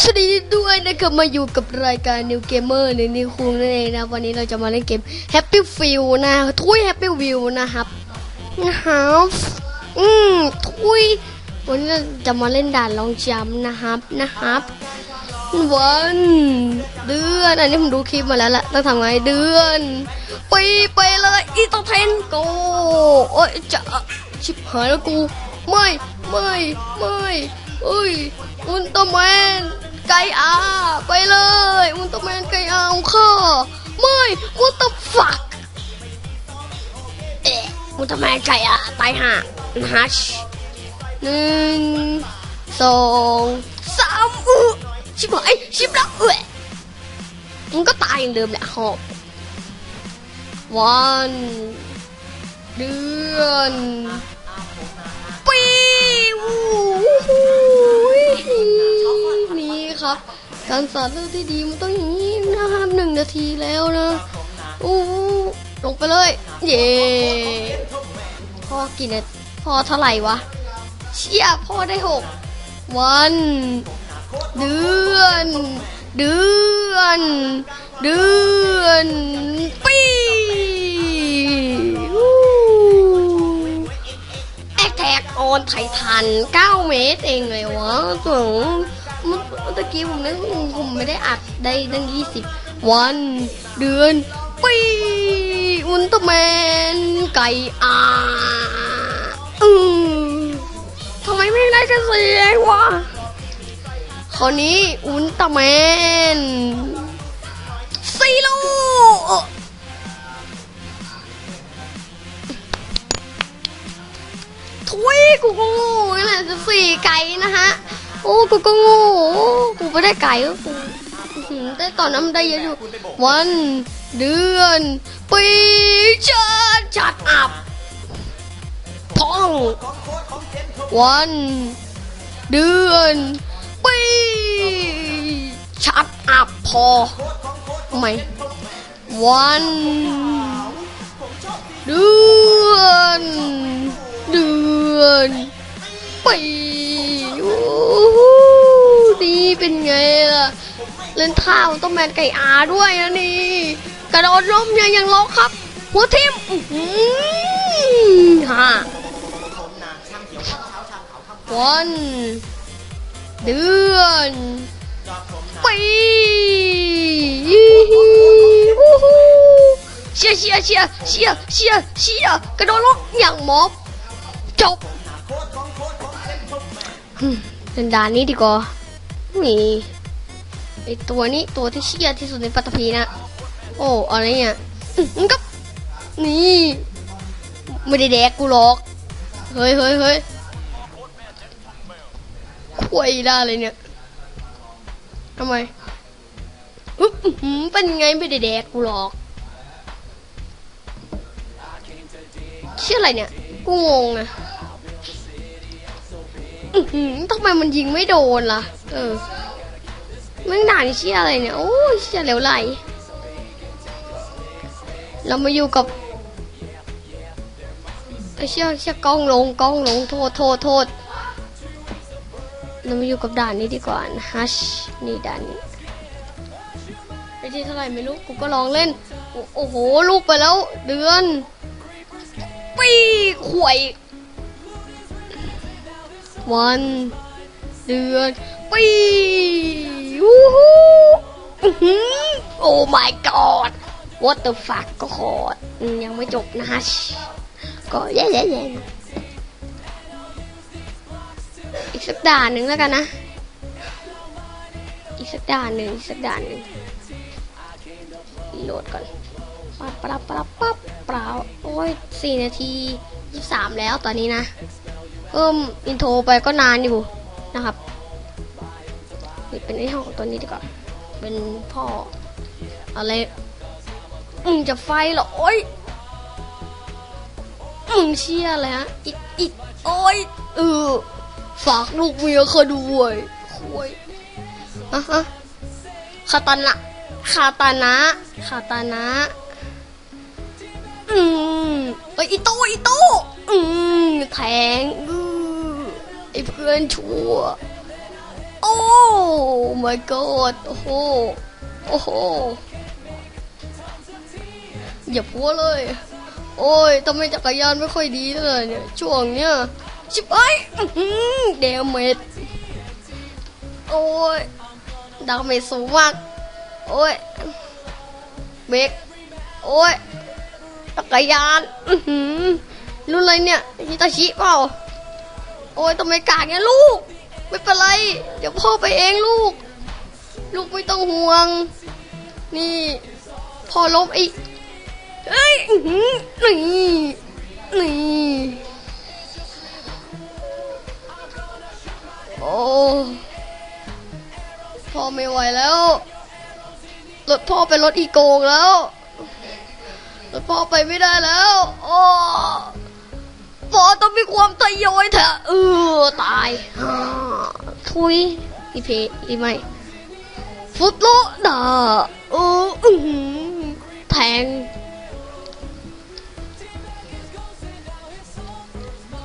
สวัสดีด้วยนะครับมาอยู่กับรายการ New Gamer ในนิวคุงนั่นเองนะวันนี้เราจะมาเล่นเกม Happy View นะทุย Happy View นะครับนะครับอืมทุยวันนี้เราจะมาเล่นด่านลองจำนะครับนะครับ วันเดือนอันนี้ผมดูคลิปมาแล้วล่ะต้องทำไงเดือนไปไปเลยอีตเทนโกโอ้ยจะชิบหายแล้วกู ไม่ไม่ไม่เอ้ยอุลตร้าแมน ไกอาไปเลยอุลตร้าแมนไกอาของข้าไม่อุลตร้าฟักเอ๊ะอุลตร้าแมนไกอาตายห่าฮัชหนึ่งสองสามอื้อชิบหายชิบแล้วเอ้ยมันก็ตายอย่างเดิมแหละหอบวันเดือนปีวู้ ครับ การสอนเรื่องที่ดีมันต้องอย่างนี้นะครับหนึ่งนาทีแล้วนะอู้ลงไปเลย เย่พ่อกี่นาพ่อเท่าไหร่วะ เชี่ยพ่อได้หกวัน เดือน เดือน เดือน ปีวู้แอคแท็กออนไททัน 9 เมตรเองเลยวะถึง เมื่อตะกี้ผมนึกผมไม่ได้อัดได้ตั้ง20วัน เดือนปีอุลตร้าแมนไก่อาอือทำไมไม่ได้กันเสียวะคราวนี้อุลตร้าแมนซีโร่ทุยกูง่นั่นแหละจะสี่ไก่นะฮะ โอ้กูก็โง่กูไม่ได้ไก่กูได้ตอนนั้นได้เยอะอยู่วันเดือนปีจัดจัดอับท่อง วัน เดือนปีชัดอัพพอไม่วัน เดือน เดือนปี เป็นไงล่ะ เล่นท่าของต้นแมนไก่อาด้วยนะนี่ กระโดดล้มยังยังล็อกครับ หัวทิ่มฮ่าวันเดือนปีวู้ฮู้เชียเชียเชียเชียเชียเชียกระโดดล็อกอย่างมอบจบฮึ่มเป็นด่านนี้ดีกว่า นี่ไอตัวนี้ตัวที่เชี่ยที่สุดในปัตตภีนะ โอ้อะไรเนี่ยมันก็นี่ไม่ได้แดกกูหรอก เฮ้ยเฮ้ยเฮ้ยคุยได้เลยเนี่ยทำไมฮึบหือเป็นไงไม่ได้แดกกูหรอกชื่ออะไรเนี่ย กูงงอะหือทำไมมันยิงไม่โดนล่ะ เออแม่งด่านี่เชี่ยอะไรเนี่ย โอ้ยเชี่ยเหลวไหล เรามาอยู่กับไอเชี่ยเชี่ยกล้องลงกล้องลงโทษโทษโทษเรามาอยู่กับด่านนี้ดีกว่านะฮัชนี่ด่านนี้ไอ้ที่เท่าไหร่ไม่รู้กูก็ลองเล่น โอ้โหลูกไปแล้ว เดือน ปีข่วย วัน เดือน ปีวู้ฮู้อื้อหือโอ้ my god what the fuck ก็ขอดยังไม่จบนะฮัชก็แย่ๆๆอีกสักด่านหนึ่งแล้วกันนะ อีกสักด่านหนึ่งอีกสักด่านหนึ่งโหลดก่อนปั๊บปั๊บปั๊บปั๊บเปล่าโอ้ยสี่นาทียี่สามแล้วตอนนี้นะ เพิ่มอินโทรไปก็นานอยู่นะครับ เป็นไอ้ห้องตัวนี้ดีกว่า เป็นพ่อ อะไรอืมจะไฟเหรอ โอ้ยอืมเชี่ยอะไรฮะ อิดอิดโอ้ยเออฝากลูกเมียเขาด้วยคุยอะฮะคาตานะคาตานะคาตานะ อืมเอ้ยอีโตอีโตอืมแทงอือไอเพื่อนชั่ว โอ้ my god โอ้โห โอ้โห อย่าพัวเลย โอ้ยทำไมจักรยานไม่ค่อยดีเลยเนี่ย ช่วงเนี้ย ชิบไอ้เดเมจโอ้ยดาเมจสูงมาก โอ้ยเบรกโอ้ยจักรยานรุ่นอะไรเนี่ยฮิตาชิเปล่า โอ้ยทำไมกากเนี่ยลูก ไม่เป็นไร เดี๋ยวพ่อไปเองลูก ลูกไม่ต้องห่วง นี่พ่อล้มอีกเอ้ยนี่นี่โอ้พ่อไม่ไหวแล้วรถพ่อเป็นรถอีโกงแล้วรถพ่อไปไม่ได้แล้วโอ้พ่อต้องมีความทะยอยเถอะเออตาย คุยอีเพอีไม่ฟุตโลดาเอออื้หือแทง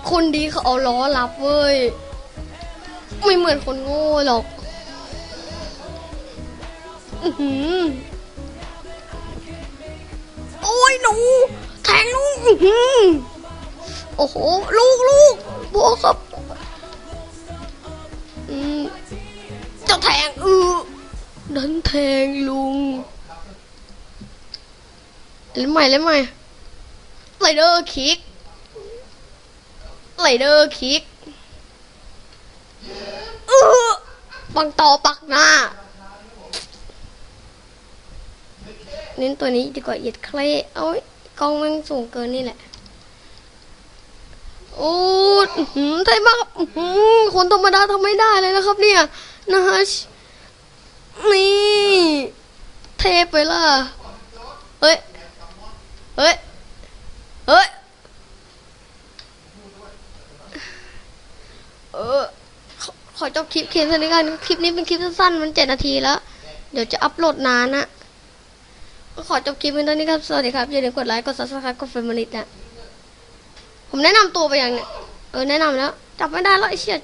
คนดีเขาเอาล้อรับเว้ย ไม่เหมือนคนโง่หรอก อือหือโอ้ยหนู แทงลูก อือหือโอ้โห ลูกลูกบัวครับ จะแทงเออดันแทงลุงเล่นใหม่เล่นใหม่ไรเดอร์คิกไรเดอร์คิกเออบังต่อปักหน้า เน้นตัวนี้ดีกว่าเหยียดเคลเอาไว้กล้องมันสูงเกินนี่แหละ โอ้อื้อหือไทยมากครับอื้อหือคนธรรมดาทำไม่ได้เลยนะครับ เนี่ยนะฮะนี่เทไปล่ะเฮ้ยเฮ้ยเฮ้ยเออขอจบคลิปเขียนสักนิดกันคลิปนี้เป็นคลิปสั้นๆมันเจ็ดนาทีแล้ว เดี๋ยวจะอัพโหลดนานนะก็ขอจบคลิปเป็นเท่านี้ครับ สวัสดีครับ อย่าลืมกดไลค์ กดซับสไครต์กดเฟรนด์ลิตนะ ผมแนะนำตัวไปอย่างเนี่ยเออแนะนำแล้วจับไม่ได้แล้วไอ้เชี่ย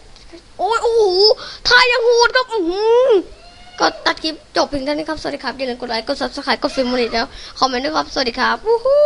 โอ้ยโอ้โหท่ายังโหดครับอืมก็ตัดคลิปจบเพียงเท่านี้ครับ สวัสดีครับ อย่าลืมกดไลค์ กดซับสไครต์กดฟิล์มมอนิตแล้ว คอมเมนต์ด้วยครับ สวัสดีครับ วู้ฮู้